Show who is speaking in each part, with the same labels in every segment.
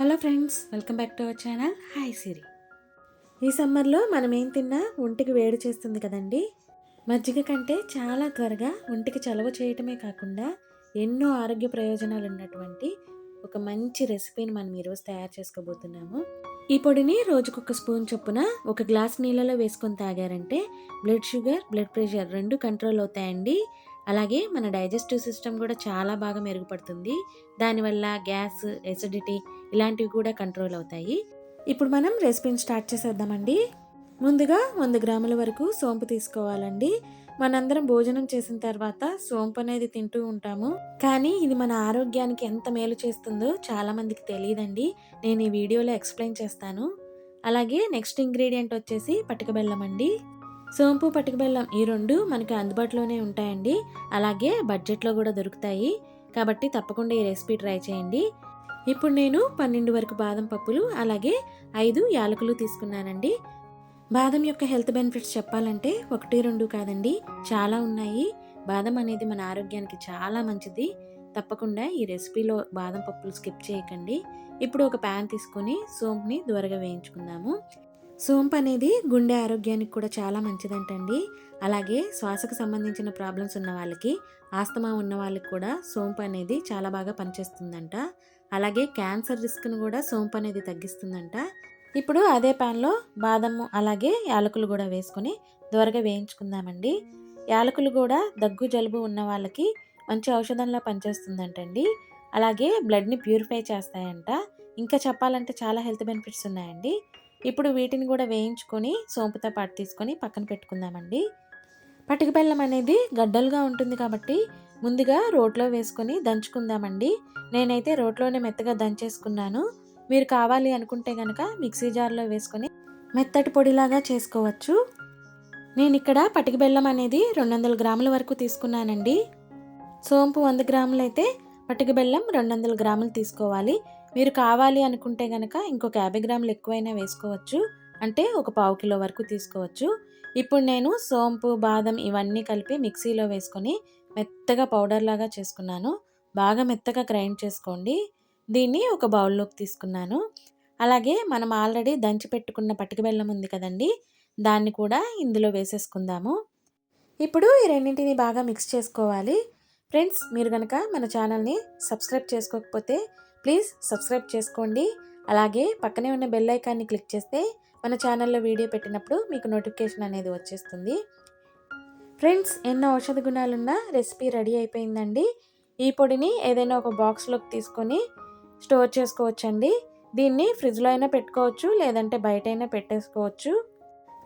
Speaker 1: Hello friends welcome back to our channel. Hi Siri. ఈ సమ్మర్లో మనం ఏం తిన్నా ఒంటికి వేడి చేస్తుంది కదండి? మజ్జిగ కంటే చాలా త్వరగా ఒంటికి చలవ చేయటమే కాకుండా ఎన్నో ఆరోగ్య ప్రయోజనాలు ఉన్నటువంటి ఒక మంచి రెసిపీని మనం ఈరోజు తయారు చేసుకోబోతున్నాము. ఈ పొడిని రోజుకొక స్పూన్ చొప్పున ఒక గ్లాస్ నీళ్ళలో వేసుకొని తాగారంటే బ్లడ్ షుగర్ బ్లడ్ ప్రెషర్ రెండు కంట్రోల్ అవుతాయండి. అలాగే మన డైజెస్టివ్ సిస్టమ్ కూడా చాలా బాగా మెరుగుపడుతుంది. దానివల్ల గ్యాస్ ఎసిడిటీ ఇలాంటివి కూడా కంట్రోల్ అవుతాయి. ఇప్పుడు మనం రెసిపీని స్టార్ట్ చేసేద్దామండి. ముందుగా వంద గ్రాముల వరకు సోంపు తీసుకోవాలండి. మనందరం భోజనం చేసిన తర్వాత సోంపు అనేది తింటూ ఉంటాము. కానీ ఇది మన ఆరోగ్యానికి ఎంత మేలు చేస్తుందో చాలామందికి తెలియదండి. నేను ఈ వీడియోలో ఎక్స్ప్లెయిన్ చేస్తాను. అలాగే నెక్స్ట్ ఇంగ్రీడియంట్ వచ్చేసి పటిక బెల్లం అండి సోంపు పటిక బెల్లం ఈ రెండు మనకి అందుబాటులోనే ఉంటాయండి. అలాగే బడ్జెట్లో కూడా దొరుకుతాయి. కాబట్టి తప్పకుండా ఈ రెసిపీ ట్రై చేయండి. ఇప్పుడు నేను పన్నెండు వరకు బాదం పప్పులు అలాగే ఐదు యాలకులు తీసుకున్నానండి. బాదం యొక్క హెల్త్ బెనిఫిట్స్ చెప్పాలంటే ఒకటి రెండు కాదండి. చాలా ఉన్నాయి. బాదం అనేది మన ఆరోగ్యానికి చాలా మంచిది. తప్పకుండా ఈ రెసిపీలో బాదం పప్పులు స్కిప్ చేయకండి. ఇప్పుడు ఒక ప్యాన్ తీసుకొని సోంపుని దూరగా వేయించుకుందాము. సోంపు అనేది గుండె ఆరోగ్యానికి కూడా చాలా మంచిదంటండి. అలాగే శ్వాసకు సంబంధించిన ప్రాబ్లమ్స్ ఉన్న వాళ్ళకి ఆస్తమా ఉన్న వాళ్ళకి కూడా సోంపు అనేది చాలా బాగా పనిచేస్తుందంట. అలాగే క్యాన్సర్ రిస్క్ను కూడా సోంపు అనేది తగ్గిస్తుందంట. ఇప్పుడు అదే ప్యాన్లో బాదము అలాగే యాలకులు కూడా వేసుకొని దోరగా వేయించుకుందామండి. యాలకులు కూడా దగ్గు జలుబు ఉన్న వాళ్ళకి మంచి ఔషధంలా పనిచేస్తుందంటండి. అలాగే బ్లడ్ని ప్యూరిఫై చేస్తాయంట. ఇంకా చెప్పాలంటే చాలా హెల్త్ బెనిఫిట్స్ ఉన్నాయండి. ఇప్పుడు వీటిని కూడా వేయించుకొని సోంపుతో పాటు తీసుకొని పక్కన పెట్టుకుందామండి. పటిక బెల్లం అనేది గడ్డలుగా ఉంటుంది కాబట్టి ముందుగా రోట్లో వేసుకొని దంచుకుందామండి. నేనైతే రోట్లోనే మెత్తగా దంచేసుకున్నాను. మీరు కావాలి అనుకుంటే కనుక మిక్సీ జార్లో వేసుకొని మెత్తటి పొడిలాగా చేసుకోవచ్చు. నేను ఇక్కడ పటిక బెల్లం అనేది రెండు వందల గ్రాముల వరకు తీసుకున్నానండి. సోంపు వంద గ్రాములు అయితే పటిక బెల్లం రెండు వందల గ్రాములు తీసుకోవాలి. మీరు కావాలి అనుకుంటే కనుక ఇంకొక యాభై గ్రాములు ఎక్కువైనా వేసుకోవచ్చు. అంటే ఒక పావు కిలో వరకు తీసుకోవచ్చు. ఇప్పుడు నేను సోంపు బాదం ఇవన్నీ కలిపి మిక్సీలో వేసుకొని మెత్తగా పౌడర్ లాగా చేసుకున్నాను. బాగా మెత్తగా గ్రైండ్ చేసుకోండి. దీన్ని ఒక బౌల్లోకి తీసుకున్నాను. అలాగే మనం ఆల్రెడీ దంచి పెట్టుకున్న పటిక బెల్లం ఉంది కదండి దాన్ని కూడా ఇందులో వేసేసుకుందాము. ఇప్పుడు ఈ రెండింటిని బాగా మిక్స్ చేసుకోవాలి. ఫ్రెండ్స్ మీరు కనుక మన ఛానల్ని సబ్స్క్రైబ్ చేసుకోకపోతే ప్లీజ్ సబ్స్క్రైబ్ చేసుకోండి. అలాగే పక్కనే ఉన్న బెల్ ఐకాన్ని క్లిక్ చేస్తే మన ఛానల్లో వీడియో పెట్టినప్పుడు మీకు నోటిఫికేషన్ అనేది వచ్చేస్తుంది. ఫ్రెండ్స్ ఎన్నో ఔషధ గుణాలున్న రెసిపీ రెడీ అయిపోయిందండి. ఈ పొడిని ఏదైనా ఒక బాక్స్లోకి తీసుకొని స్టోర్ చేసుకోవచ్చండి. దీన్ని ఫ్రిడ్జ్లో అయినా పెట్టుకోవచ్చు లేదంటే బయట అయినా పెట్టేసుకోవచ్చు.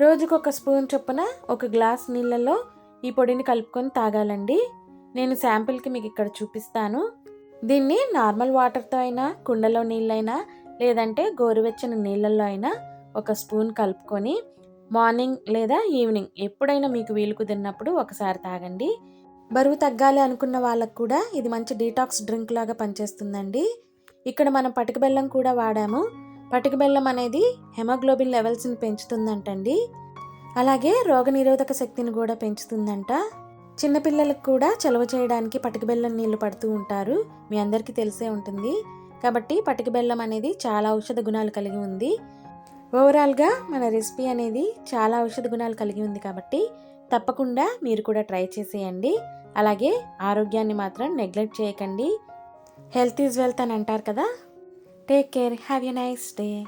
Speaker 1: రోజుకు ఒక స్పూన్ చొప్పున ఒక గ్లాస్ నీళ్ళల్లో ఈ పొడిని కలుపుకొని తాగాలండి. నేను శాంపిల్కి మీకు ఇక్కడ చూపిస్తాను. దీన్ని నార్మల్ వాటర్తో అయినా కుండలో నీళ్ళైనా లేదంటే గోరువెచ్చని నీళ్ళల్లో అయినా ఒక స్పూన్ కలుపుకొని మార్నింగ్ లేదా ఈవినింగ్ ఎప్పుడైనా మీకు వీలు కుదిరినప్పుడు ఒకసారి తాగండి. బరువు తగ్గాలి అనుకున్న వాళ్ళకు కూడా ఇది మంచి డీటాక్స్ డ్రింక్ లాగా పనిచేస్తుందండి. ఇక్కడ మనం పటిక బెల్లం కూడా వాడాము. పటిక బెల్లం అనేది హెమోగ్లోబిన్ లెవెల్స్ని పెంచుతుందంటండి. అలాగే రోగనిరోధక శక్తిని కూడా పెంచుతుందంట. చిన్నపిల్లలకు కూడా చలవ చేయడానికి పటిక బెల్లం నీళ్ళు పడుతూ ఉంటారు. మీ అందరికీ తెలిసే ఉంటుంది. కాబట్టి పటిక బెల్లం అనేది చాలా ఔషధ గుణాలు కలిగి ఉంది. ఓవరాల్గా మన రెసిపీ అనేది చాలా ఔషధ గుణాలు కలిగి ఉంది కాబట్టి తప్పకుండా మీరు కూడా ట్రై చేసేయండి. అలాగే ఆరోగ్యాన్ని మాత్రం నెగ్లెక్ట్ చేయకండి. హెల్త్ ఈజ్ వెల్త్ అని అంటారు కదా. Take care have a nice day